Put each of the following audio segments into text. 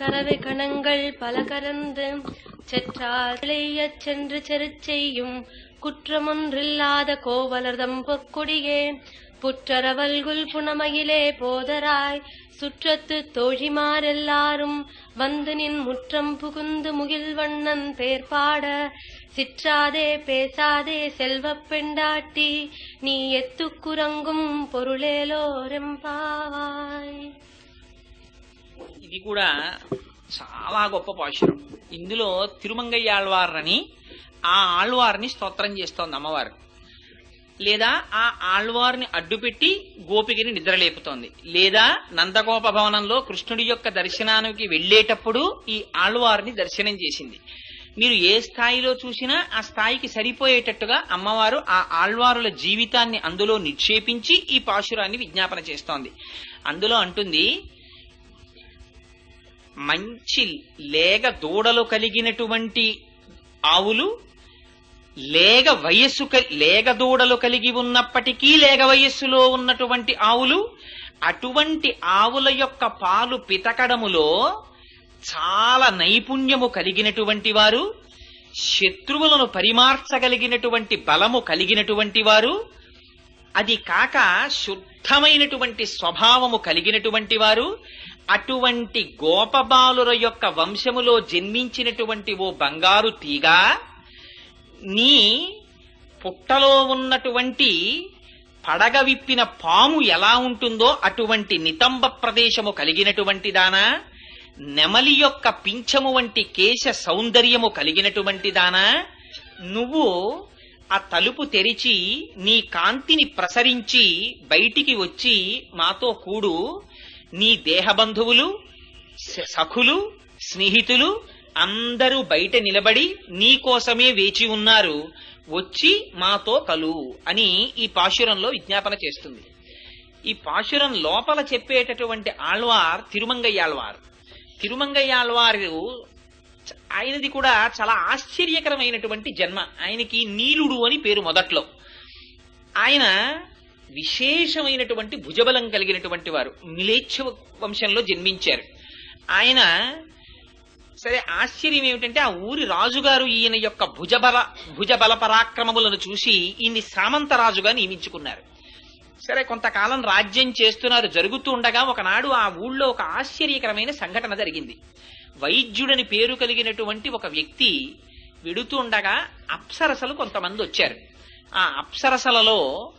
கனவு கணங்கள் பல கறந்து செற்றாலையச் சென்று செருச்செய்யும் குற்றமொன்றில்லாத கோவலர்தம் பொக்கொடியே புற்றரவல்குல் புனமையிலே போதராய் சுற்றத்து தோழிமாரெல்லாரும் வந்து நின் முற்றம் புகுந்து முகில்வண்ணன் பேர்பாட சிற்றாதே பேசாதே செல்வ பெண்டாட்டி நீ எத்துக்குரங்கும் பொருளேலோரெம்பாவாய் ఇది కూడా చాలా గొప్ప పాశురం. ఇందులో తిరుమంగయ్య ఆళ్వారని ఆ ఆళ్వారిని స్తోత్రం చేస్తోంది అమ్మవారు. లేదా ఆ ఆళ్వారిని అడ్డుపెట్టి గోపికని నిద్రలేపుతోంది. లేదా నందగోప భవనంలో కృష్ణుడి యొక్క దర్శనానికి వెళ్ళేటప్పుడు ఈ ఆళ్వారిని దర్శనం చేసింది. మీరు ఏ స్థాయిలో చూసినా ఆ స్థాయికి సరిపోయేటట్టుగా అమ్మవారు ఆ ఆళ్వారుల జీవితాన్ని అందులో నిక్షేపించి ఈ పాశురాన్ని విజ్ఞాపన చేస్తోంది. అందులో అంటుంది మంచి లేగ దూడలు కలిగినటువంటి ఆవులు లేగ వయస్సు లేగ దూడలు కలిగి ఉన్నప్పటికీ లేగ వయస్సులో ఉన్నటువంటి ఆవులు అటువంటి ఆవుల యొక్క పాలు పితకడములో చాలా నైపుణ్యము కలిగినటువంటి వారు శత్రువులను పరిమార్చగలిగినటువంటి బలము కలిగినటువంటి వారు అది కాక శుద్ధమైనటువంటి స్వభావము కలిగినటువంటి వారు అటువంటి గోపబాలుర యొక్క వంశములో జన్మించినటువంటి ఓ బంగారు తీగ నీ పుట్టలో ఉన్నటువంటి పడగ విప్పిన పాము ఎలా ఉంటుందో అటువంటి నితంబ ప్రదేశము కలిగినటువంటి దానా నెమలి యొక్క పింఛము వంటి కేశ సౌందర్యము కలిగినటువంటి దానా నువ్వు ఆ తలుపు తెరిచి నీ కాంతిని ప్రసరించి బయటికి వచ్చి మాతో కూడు. నీ దేహబంధువులు సఖులు స్నేహితులు అందరూ బయట నిలబడి నీ కోసమే వేచి ఉన్నారు వచ్చి మాతో కలు అని ఈ పాశురంలో విజ్ఞాపన చేస్తుంది. ఈ పాశురం లోపల చెప్పేటటువంటి ఆళ్వార్ తిరుమంగయ్యాళ్వార్. తిరుమంగయ్యాళ్వారు ఆయనది కూడా చాలా ఆశ్చర్యకరమైనటువంటి జన్మ. ఆయనకి నీలుడు అని పేరు మొదట్లో. ఆయన విశేషమైనటువంటి భుజబలం కలిగినటువంటి వారు మిలేచ్ఛ వంశంలో జన్మించారు. ఆయన సరే ఆశ్చర్యం ఏమిటంటే ఆ ఊరి రాజుగారు ఈయన యొక్క భుజబల భుజబల పరాక్రమములను చూసి ఈయన్ని సామంతరాజుగా నియమించుకున్నారు. సరే కొంతకాలం రాజ్యం చేస్తున్నారు జరుగుతూ ఉండగా ఒకనాడు ఆ ఊళ్ళో ఒక ఆశ్చర్యకరమైన సంఘటన జరిగింది. వైద్యుడని పేరు కలిగినటువంటి ఒక వ్యక్తి వెడుతూ ఉండగా అప్సరసలు కొంతమంది వచ్చారు. ఆ అప్సరసలలో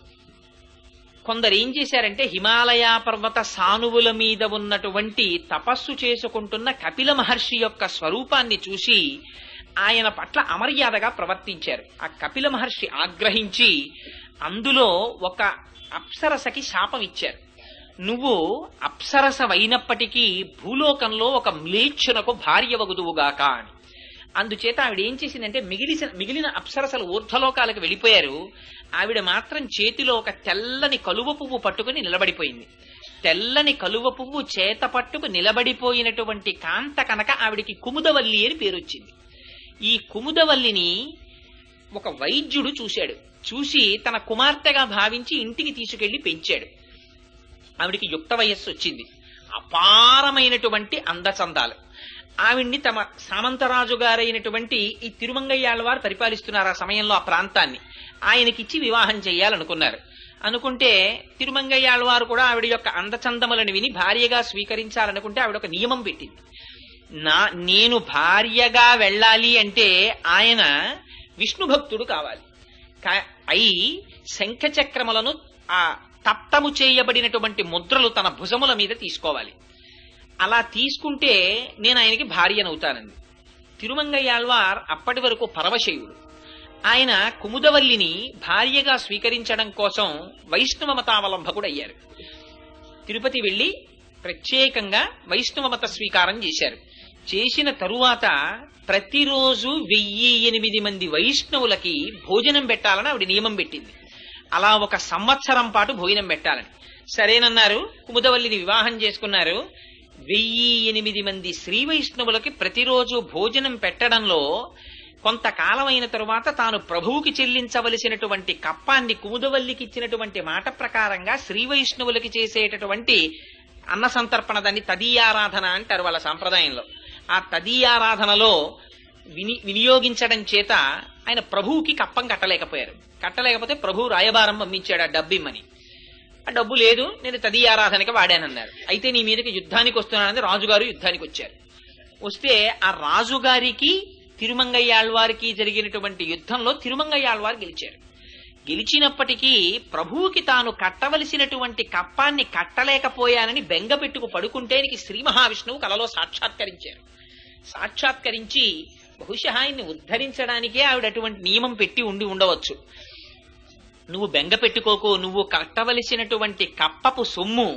కొందరు ఏం చేశారంటే హిమాలయ పర్వత సానువుల మీద ఉన్నటువంటి తపస్సు చేసుకుంటున్న కపిల మహర్షి యొక్క స్వరూపాన్ని చూసి ఆయన పట్ల అమర్యాదగా ప్రవర్తించారు. ఆ కపిల మహర్షి ఆగ్రహించి అందులో ఒక అప్సరసకి శాపం ఇచ్చారు. నువ్వు అప్సరసవైనప్పటికీ భూలోకంలో ఒక మ్లేచ్ఛునకు భార్య వగుదువుగాక అని. అందుచేత ఆవిడ ఏం చేసిందంటే మిగిలిన మిగిలిన అప్సరసలు ఊర్ధ్వలోకాలకు వెళ్ళిపోయారు. ఆవిడ మాత్రం చేతిలో ఒక తెల్లని కలువ పువ్వు పట్టుకుని నిలబడిపోయింది. తెల్లని కలువ పువ్వు చేత పట్టుకు నిలబడిపోయినటువంటి కాంత కనుక ఆవిడికి కుముదవల్లి అని పేరొచ్చింది. ఈ కుముదవల్లిని ఒక వైద్యుడు చూశాడు. చూసి తన కుమార్తెగా భావించి ఇంటికి తీసుకెళ్ళి పెంచాడు. ఆవిడికి యుక్త వయస్సు వచ్చింది అపారమైనటువంటి అందచందాలు. ఆవిడ్ని తమ సామంతరాజు గారైనటువంటి ఈ తిరుమంగయ్యాళ్ళవారు పరిపాలిస్తున్నారు ఆ సమయంలో ఆ ప్రాంతాన్ని. ఆయనకిచ్చి వివాహం చేయాలనుకున్నారు. అనుకుంటే తిరుమంగయ్యాళ్ళవారు కూడా ఆవిడ యొక్క అందచందములను విని భార్యగా స్వీకరించాలనుకుంటే ఆవిడ ఒక నియమం పెట్టింది. నా నేను భార్యగా వెళ్ళాలి అంటే ఆయన విష్ణు భక్తుడు కావాలి. కా- అయి శంఖ చక్రములను ఆ తప్తము చేయబడినటువంటి ముద్రలు తన భుజముల మీద తీసుకోవాలి. అలా తీసుకుంటే నేను ఆయనకి భార్యనవుతానండి తిరుమంగయ్యాళ్వార్ అప్పటి వరకు పరవశయుడు ఆయన కుముదవల్లిని భార్యగా స్వీకరించడం కోసం వైష్ణవ మతావలంబకుడు అయ్యారు తిరుపతి వెళ్ళి ప్రత్యేకంగా వైష్ణవ మత స్వీకారం చేశారు. చేసిన తరువాత ప్రతిరోజు వెయ్యి ఎనిమిది మంది వైష్ణవులకి భోజనం పెట్టాలని ఆవిడ నియమం పెట్టింది. అలా ఒక సంవత్సరం పాటు భోజనం పెట్టాలని సరేనన్నారు? కుముదవల్లిని వివాహం చేసుకున్నారు. వెయ్యి ఎనిమిది మంది శ్రీ వైష్ణవులకి ప్రతిరోజు భోజనం పెట్టడంలో కొంతకాలం అయిన తరువాత తాను ప్రభువుకి చెల్లించవలసినటువంటి కప్పాన్ని కుముదవల్లికి ఇచ్చినటువంటి మాట ప్రకారంగా శ్రీ వైష్ణవులకి చేసేటటువంటి అన్న సంతర్పణ దాన్ని తదీయారాధన అంటారు వాళ్ళ సాంప్రదాయంలో. ఆ తదీయారాధనలో విని వినియోగించడం చేత ఆయన ప్రభువుకి కప్పం కట్టలేకపోయారు. కట్టలేకపోతే ప్రభు రాయబారం పంపించాడు ఆ డబ్బిమ్మని. ఆ డబ్బు లేదు నేను తదీయారాధనకి వాడానన్నారు. అయితే నీ మీదకి యుద్ధానికి వస్తున్నానని రాజుగారు యుద్ధానికి వచ్చారు. వస్తే ఆ రాజుగారికి తిరుమంగయ్యాళ్వారికి జరిగినటువంటి యుద్ధంలో తిరుమంగయ్యాళ్వారు గెలిచారు. గెలిచినప్పటికీ ప్రభువుకి తాను కట్టవలసినటువంటి కప్పాన్ని కట్టలేకపోయానని బెంగ పెట్టుకు పడుకుంటే శ్రీ మహావిష్ణువు కలలో సాక్షాత్కరించారు. సాక్షాత్కరించి బహుశా ఆయన్ని ఉద్ధరించడానికే ఆవిడ అటువంటి నియమం పెట్టి ఉండి ఉండవచ్చు. నువ్వు బెంగ పెట్టుకోకు నువ్వు కట్టవలసినటువంటి కప్పపు సొమ్ము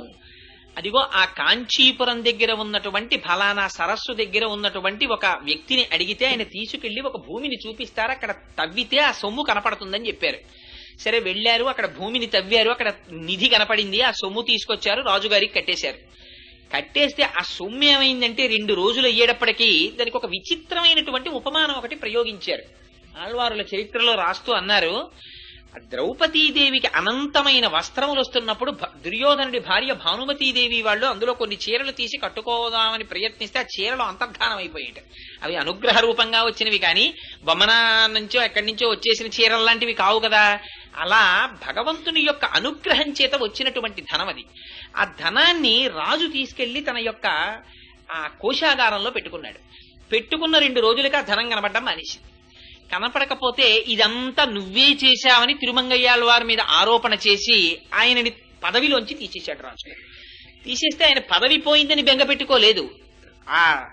అదిగో ఆ కాంచీపురం దగ్గర ఉన్నటువంటి ఫలానా సరస్సు దగ్గర ఉన్నటువంటి ఒక వ్యక్తిని అడిగితే ఆయన తీసుకెళ్ళి ఒక భూమిని చూపిస్తారు అక్కడ తవ్వితే ఆ సొమ్ము కనపడుతుందని చెప్పారు. సరే వెళ్ళారు అక్కడ భూమిని తవ్వారు అక్కడ నిధి కనపడింది ఆ సొమ్ము తీసుకొచ్చారు రాజుగారికి కట్టేశారు. కట్టేస్తే ఆ సొమ్ము ఏమైందంటే రెండు రోజులు అయ్యేటప్పటికీ దానికి ఒక విచిత్రమైనటువంటి ఉపమానం ఒకటి ప్రయోగించారు. ఆళ్వారుల చరిత్రలో రాస్తూ అన్నారు ద్రౌపదీదేవికి అనంతమైన వస్త్రములు వస్తున్నప్పుడు దుర్యోధనుడి భార్య భానుమతీదేవి వాళ్ళు అందులో కొన్ని చీరలు తీసి కట్టుకోదామని ప్రయత్నిస్తే ఆ చీరలు అంతర్ధానం అయిపోయాయి అవి అనుగ్రహ రూపంగా వచ్చినవి కానీ బొమ్మన నుంచో ఎక్కడి నుంచో వచ్చేసిన చీరలు లాంటివి కావు కదా. అలా భగవంతుని యొక్క అనుగ్రహం చేత వచ్చినటువంటి ధనం అది ఆ ధనాన్ని రాజు తీసుకెళ్ళి తన యొక్క ఆ కోశాగారంలో పెట్టుకున్నాడు. పెట్టుకున్న రెండు రోజులకి ఆ ధనం కనబడ్డం మానేసింది. కనపడకపోతే ఇదంతా నువ్వే చేశావని తిరుమంగయ్యాల వారి మీద ఆరోపణ చేసి ఆయనని పదవిలోంచి తీసేశాడు రాజు. తీసేస్తే ఆయన పదవి పోయిందని బెంగ పెట్టుకోలేదు. ఆ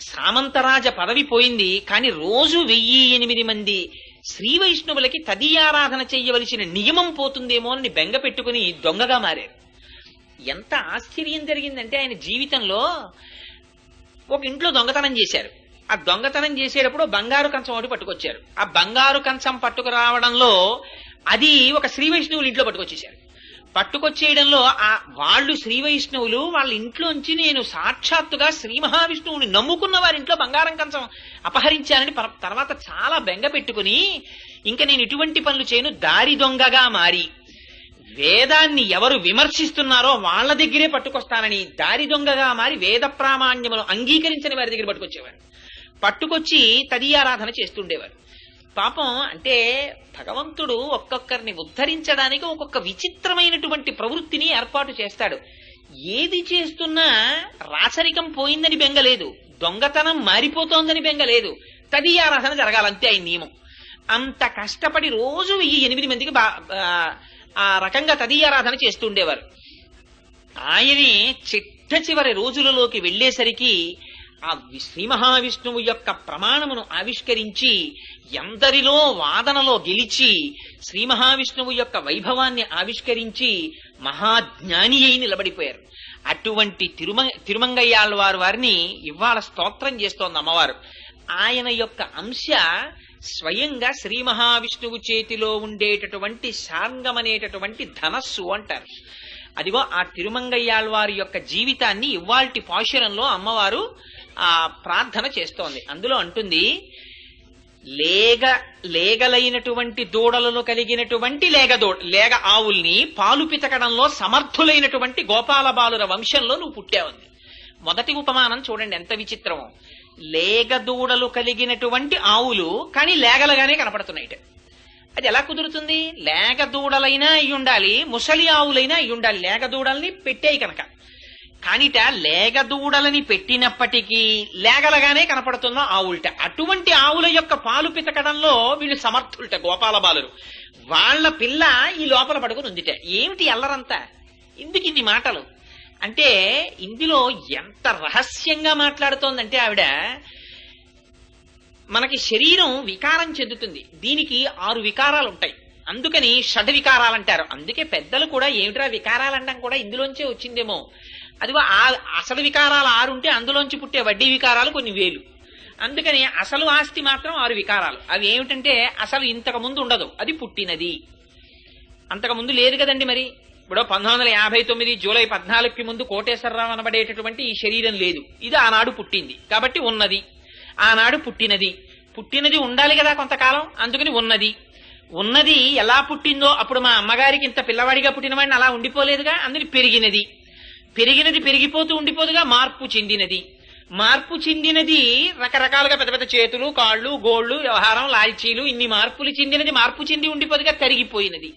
సామంతరాజ పదవి పోయింది కానీ రోజు వెయ్యి ఎనిమిది మంది శ్రీ వైష్ణవులకి తదీయారాధన చెయ్యవలసిన నియమం పోతుందేమో అని బెంగ పెట్టుకుని దొంగగా మారారు. ఎంత ఆశ్చర్యం జరిగిందంటే ఆయన జీవితంలో ఒక ఇంట్లో దొంగతనం చేశారు. ఆ దొంగతనం చేసేటప్పుడు బంగారు కంచం ఒకటి పట్టుకొచ్చారు. ఆ బంగారు కంచం పట్టుకురావడంలో అది ఒక శ్రీ వైష్ణవులు ఇంట్లో పట్టుకొచ్చేసారు పట్టుకొచ్చేయడంలో ఆ వాళ్ళు శ్రీ వైష్ణవులు వాళ్ళ ఇంట్లోంచి నేను సాక్షాత్తుగా శ్రీ మహావిష్ణువుని నమ్ముకున్న వారి ఇంట్లో బంగారం కంచం అపహరించానని తర్వాత చాలా బెంగ పెట్టుకుని ఇంకా నేను ఇటువంటి పనులు చేయను దారి దొంగగా మారి. వేదాన్ని ఎవరు విమర్శిస్తున్నారో వాళ్ళ దగ్గరే పట్టుకొస్తానని దారి దొంగగా మారి వేద ప్రామాణ్యమును అంగీకరించని వారి దగ్గర పట్టుకొచ్చేవారు. పట్టుకొచ్చి తదీయారాధన చేస్తుండేవారు పాపం అంటే భగవంతుడు ఒక్కొక్కరిని ఉద్ధరించడానికి ఒక్కొక్క విచిత్రమైనటువంటి ప్రవృత్తిని ఏర్పాటు చేస్తాడు. ఏది చేస్తున్నా రాచరికం పోయిందని బెంగలేదు దొంగతనం మారిపోతోందని బెంగలేదు తదీయారాధన జరగాలంతే ఆయన నియమం. అంత కష్టపడి రోజు ఈ ఎనిమిది మందికి ఆ, రకంగా తదీయారాధన చేస్తుండేవారు ఆయనే చిట్ట చివరి రోజులలోకి వెళ్ళేసరికి ఆ శ్రీ మహావిష్ణువు యొక్క ప్రమాణమును ఆవిష్కరించి ఎందరిలో వాదనలో గెలిచి శ్రీ మహావిష్ణువు యొక్క వైభవాన్ని ఆవిష్కరించి మహాజ్ఞాని అయి నిలబడిపోయారు. అటువంటి తిరుమ తిరుమంగయ్యాళ్ళ వారు వారిని ఇవాళ స్తోత్రం చేస్తోంది అమ్మవారు. ఆయన యొక్క అంశ స్వయంగా శ్రీ మహావిష్ణువు చేతిలో ఉండేటటువంటి శార్ంగం ధనస్సు అంటారు. అదిగో ఆ తిరుమంగయ్యాళ్వారి యొక్క జీవితాన్ని ఇవాల్టి పాశురంలో అమ్మవారు ఆ ప్రార్థన చేస్తోంది. అందులో అంటుంది లేగ లేగలైనటువంటి దూడలను కలిగినటువంటి లేగ దూడ లేగ ఆవుల్ని పాలు పితకడంలో సమర్థులైనటువంటి గోపాల బాలుర వంశంలో నువ్వు పుట్టావుంది మొదటి ఉపమానం చూడండి ఎంత విచిత్రమో. లేగ దూడలు కలిగినటువంటి ఆవులు కానీ లేగలుగానే కనపడుతున్నాయి అది ఎలా కుదురుతుంది? లేగ దూడలైనా అయి ఉండాలి ముసలి ఆవులైనా అయి ఉండాలి లేగ దూడల్ని పెట్టాయి కనుక. కానిట లేగ దూడలని పెట్టినప్పటికీ లేగలగానే కనపడుతున్న ఆవులట అటువంటి ఆవుల యొక్క పాలు పితకడంలో వీళ్ళు సమర్థులట గోపాల బాలురు వాళ్ళ పిల్ల ఈ లోపల పడుకుని ఉందిట. ఏమిటి అల్లరంతా? ఎందుకు ఇన్ని మాటలు? అంటే ఇందులో ఎంత రహస్యంగా మాట్లాడుతోందంటే ఆవిడ మనకి శరీరం వికారం చెందుతుంది. దీనికి ఆరు వికారాలు ఉంటాయి అందుకని షడ్ వికారాలు అంటారు అందుకే పెద్దలు కూడా ఏమిట్రా వికారాలు అనడం కూడా ఇందులోంచే వచ్చిందేమో. అదిగో ఆ అసలు వికారాలు ఆరు ఉంటే అందులోంచి పుట్టే వడ్డీ వికారాలు కొన్ని వేలు. అందుకని అసలు ఆస్తి మాత్రం ఆరు వికారాలు. అవి ఏమిటంటే అసలు ఇంతకు ముందు ఉండదు. అది పుట్టినది. అంతకు ముందు లేదు కదండి మరి. ఇప్పుడు పంతొమ్మిది వందల యాభై తొమ్మిది జూలై పద్నాలుగుకి ముందు కోటేశ్వరరావు అనబడేటటువంటి ఈ శరీరం లేదు. ఇది ఆనాడు పుట్టింది. కాబట్టి ఉన్నది. ఆనాడు పుట్టినది. పుట్టినది ఉండాలి కదా కొంతకాలం. అందుకని ఉన్నది. ఉన్నది ఎలా పుట్టిందో అప్పుడు మా అమ్మగారికి ఇంత పిల్లవాడిగా పుట్టినవాడిని అలా ఉండిపోలేదుగా. అందుని పెరిగినది. పెరిగినది పెరిగిపోతూ ఉండిపోదుగా మార్పు చెందినది. మార్పు చెందినది రకరకాలుగా పెద్ద పెద్ద చేతులు కాళ్ళు గోళ్ళు వ్యవహారం లాల్చీలు ఇన్ని మార్పులు చెందినది మార్పు చెంది ఉండిపోదుగా తరిగిపోయినది.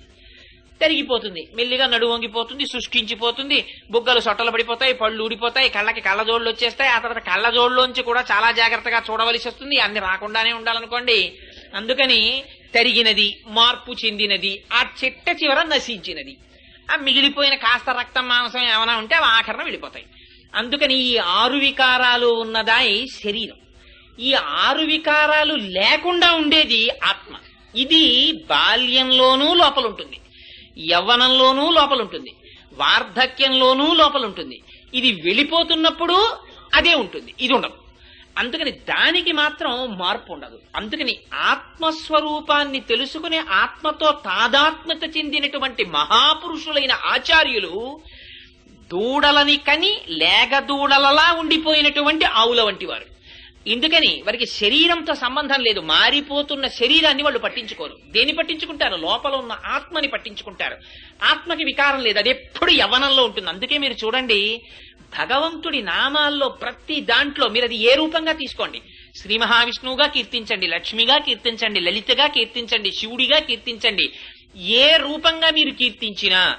తరిగిపోతుంది. మెల్లిగా నడువు వంగిపోతుంది శుష్కించిపోతుంది బుగ్గలు సొట్టలు పడిపోతాయి పళ్ళు ఊడిపోతాయి కళ్ళకి కళ్ళజోళ్ళు వచ్చేస్తాయి ఆ తర్వాత కళ్ళజోళ్ళలోంచి కూడా చాలా జాగ్రత్తగా చూడవలసి వస్తుంది అన్ని రాకుండానే ఉండాలనుకోండి. అందుకని తరిగినది మార్పు చెందినది ఆ చిట్ట చివర నశించినది. ఆ మిగిలిపోయిన కాస్త రక్తం మాంసం ఏమైనా ఉంటే అవి ఆఖరణ వెళ్ళిపోతాయి అందుకని ఈ ఆరు వికారాలు ఉన్నదాయి శరీరం. ఈ ఆరు వికారాలు లేకుండా ఉండేది ఆత్మ. ఇది బాల్యంలోనూ లోపలుంటుంది. యవ్వనంలోనూ లోపలుంటుంది. వార్ధక్యంలోనూ లోపలుంటుంది. ఇది వెళ్ళిపోతున్నప్పుడు అదే ఉంటుంది. ఇది ఉండదు. అందుకని దానికి మాత్రం మార్పు ఉండదు. అందుకని ఆత్మస్వరూపాన్ని తెలుసుకునే ఆత్మతో తాదాత్మ్యత చెందినటువంటి మహాపురుషులైన ఆచార్యులు దూడలని కని లేగ దూడలలా ఉండిపోయినటువంటి ఆవుల వంటి వారు ఎందుకని వారికి శరీరంతో సంబంధం లేదు. మారిపోతున్న శరీరాన్ని వాళ్ళు పట్టించుకోరు. దేని పట్టించుకుంటారు? లోపల ఉన్న ఆత్మని పట్టించుకుంటారు. ఆత్మకి వికారం లేదు. అది ఎప్పుడు యవ్వనంలో ఉంటుంది. అందుకే మీరు చూడండి భగవంతుడి నామాల్లో ప్రతి దాంట్లో మీరు అది ఏ రూపంగా తీసుకోండి? శ్రీ మహావిష్ణువుగా కీర్తించండి లక్ష్మిగా కీర్తించండి లలితగా కీర్తించండి శివుడిగా కీర్తించండి. ఏ రూపంగా మీరు కీర్తించినా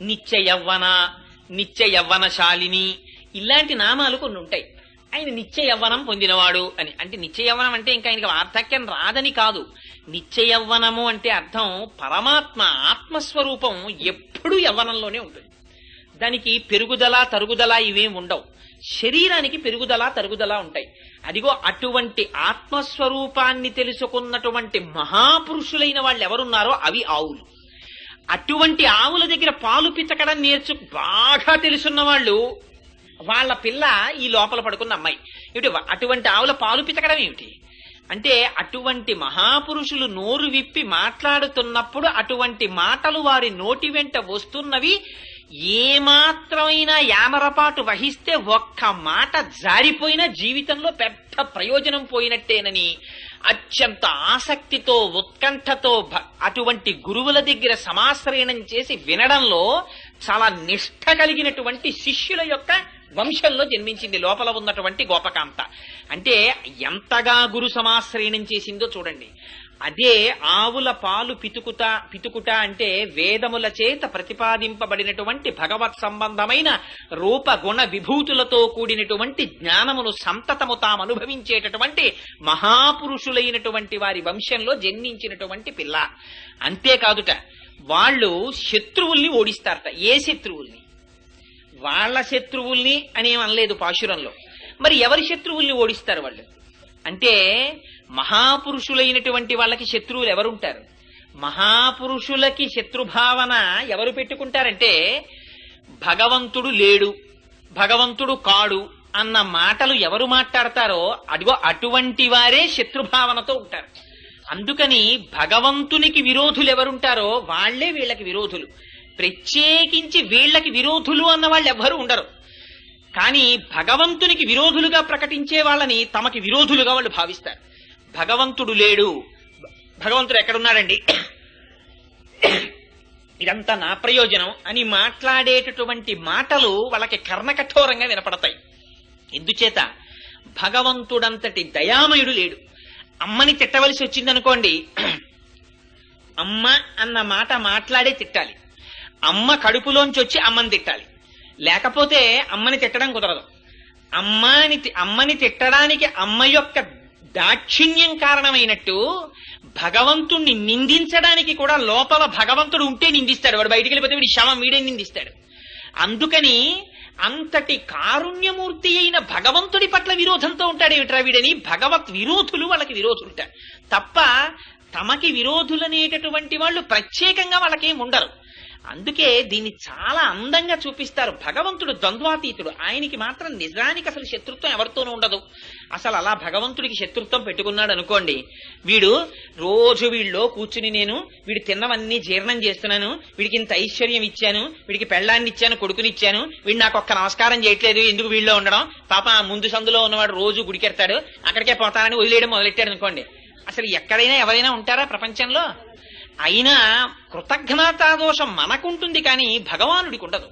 నిత్య యవ్వన నిత్య యవ్వనశాలిని ఇలాంటి నామాలు కొన్ని ఉంటాయి. ఆయన నిత్య యవ్వనం పొందినవాడు అని. అంటే నిత్య యవ్వనం అంటే ఇంకా ఆయనకి వార్ధక్యం రాదని కాదు. నిత్య యవ్వనము అంటే అర్థం పరమాత్మ ఆత్మస్వరూపం ఎప్పుడూ యవ్వనంలోనే ఉంటుంది. దానికి పెరుగుదల తరుగుదల ఇవేం ఉండవు. శరీరానికి పెరుగుదల తరుగుదల ఉంటాయి. అదిగో అటువంటి ఆత్మస్వరూపాన్ని తెలుసుకున్నటువంటి మహాపురుషులైన వాళ్ళు ఎవరున్నారో అవి ఆవులు. అటువంటి ఆవుల దగ్గర పాలు పితకడం నేర్చు బాగా తెలుసున్న వాళ్ళు వాళ్ళ పిల్ల ఈ లోపల పడుకున్న అమ్మాయి. ఏమిటి? అటువంటి ఆవుల పాలు పితకడం ఏమిటి? అంటే అటువంటి మహాపురుషులు నోరు విప్పి మాట్లాడుతున్నప్పుడు అటువంటి మాటలు వారి నోటి వెంట వస్తున్నవి ఏమాత్రమైనా యామరపాటు వహిస్తే ఒక్క మాట జారిపోయినా జీవితంలో పెద్ద ప్రయోజనం పోయినట్టేనని అత్యంత ఆసక్తితో ఉత్కంఠతో భ- అటువంటి గురువుల దగ్గర సమాశ్రయణం చేసి వినడంలో చాలా నిష్ఠ కలిగినటువంటి శిష్యుల యొక్క వంశంలో జన్మించింది లోపల ఉన్నటువంటి గోపకాంత. అంటే ఎంతగా గురు సమాశ్రయణం చేసిందో చూడండి. అదే ఆవుల పాలు పితుకుట పితుకుట అంటే వేదముల చేత ప్రతిపాదింపబడినటువంటి భగవత్ సంబంధమైన రూప గుణ విభూతులతో కూడినటువంటి జ్ఞానమును సంతతము తాము అనుభవించేటటువంటి మహాపురుషులైనటువంటి వారి వంశంలో జన్మించినటువంటి పిల్ల. అంతేకాదుట వాళ్ళు శత్రువుల్ని ఓడిస్తారట. ఏ శత్రువుల్ని? వాళ్ళ శత్రువుల్ని అనేం అనలేదు పాశురంలో. మరి ఎవరి శత్రువుల్ని ఓడిస్తారు వాళ్ళు? అంటే మహాపురుషులైనటువంటి వాళ్ళకి శత్రువులు ఎవరుంటారు? మహాపురుషులకి శత్రుభావన ఎవరు పెట్టుకుంటారంటే భగవంతుడు లేడు భగవంతుడు కాడు అన్న మాటలు ఎవరు మాట్లాడతారో అదిగో అటువంటి వారే శత్రుభావనతో ఉంటారు. అందుకని భగవంతునికి విరోధులు ఎవరుంటారో వాళ్ళే వీళ్ళకి విరోధులు. ప్రత్యేకించి వీళ్ళకి విరోధులు అన్న వాళ్ళు ఎవ్వరూ ఉండరు. కానీ భగవంతునికి విరోధులుగా ప్రకటించే వాళ్ళని తమకి విరోధులుగా వాళ్ళు భావిస్తారు. భగవంతుడు లేడు. భగవంతుడు ఎక్కడున్నాడండి? ఇదంతా నా ప్రయోజనం అని మాట్లాడేటటువంటి మాటలు వాళ్ళకి కర్ణకఠోరంగా వినపడతాయి. ఎందుచేత? భగవంతుడంతటి దయామయుడు లేడు. అమ్మని తిట్టవలసి వచ్చిందనుకోండి అమ్మ అన్న మాట మాట్లాడే తిట్టాలి. అమ్మ కడుపులోంచి వచ్చి అమ్మని తిట్టాలి. లేకపోతే అమ్మని తిట్టడం కుదరదు. అమ్మని తి- అమ్మని తిట్టడానికి అమ్మ యొక్క దాక్షిణ్యం కారణమైనట్టు భగవంతుణ్ణి నిందించడానికి కూడా లోపల భగవంతుడు ఉంటే నిందిస్తాడు. వాడు బయటికి వెళ్ళిపోతే వీడి శవం వీడే నిందిస్తాడు. అందుకని అంతటి కారుణ్యమూర్తి అయిన భగవంతుడి పట్ల విరోధంతో ఉంటాడేమిట్రా వీడని? భగవత్ విరోధులు వాళ్ళకి విరోధులుంటారు. తప్ప తమకి విరోధులనేటటువంటి వాళ్ళు ప్రత్యేకంగా వాళ్ళకేం ఉండరు. అందుకే దీన్ని చాలా అందంగా చూపిస్తారు. భగవంతుడు ద్వంద్వాతీతుడు. ఆయనకి మాత్రం నిజానికి అసలు శత్రుత్వం ఎవరితోనూ ఉండదు. అసలు అలా భగవంతుడికి శత్రుత్వం పెట్టుకున్నాడు అనుకోండి. వీడు రోజు వీళ్ళలో కూర్చుని నేను వీడు తిన్నవన్నీ జీర్ణం చేస్తున్నాను. వీడికి ఇంత ఐశ్వర్యం ఇచ్చాను. వీడికి పెళ్ళాన్ని ఇచ్చాను కొడుకునిచ్చాను వీడు నాకు ఒక్క నమస్కారం చేయట్లేదు. ఎందుకు వీళ్ళలో ఉండడం? పాప ముందు సందులో ఉన్నవాడు రోజు గుడికెడతాడు. అక్కడికే పోతానని వదిలేయడం మొదలెట్టాడు అనుకోండి. అసలు ఎక్కడైనా ఎవరైనా ఉంటారా ప్రపంచంలో? అయినా కృతజ్ఞతా దోషం మనకుంటుంది కానీ భగవానుడికి ఉండదు.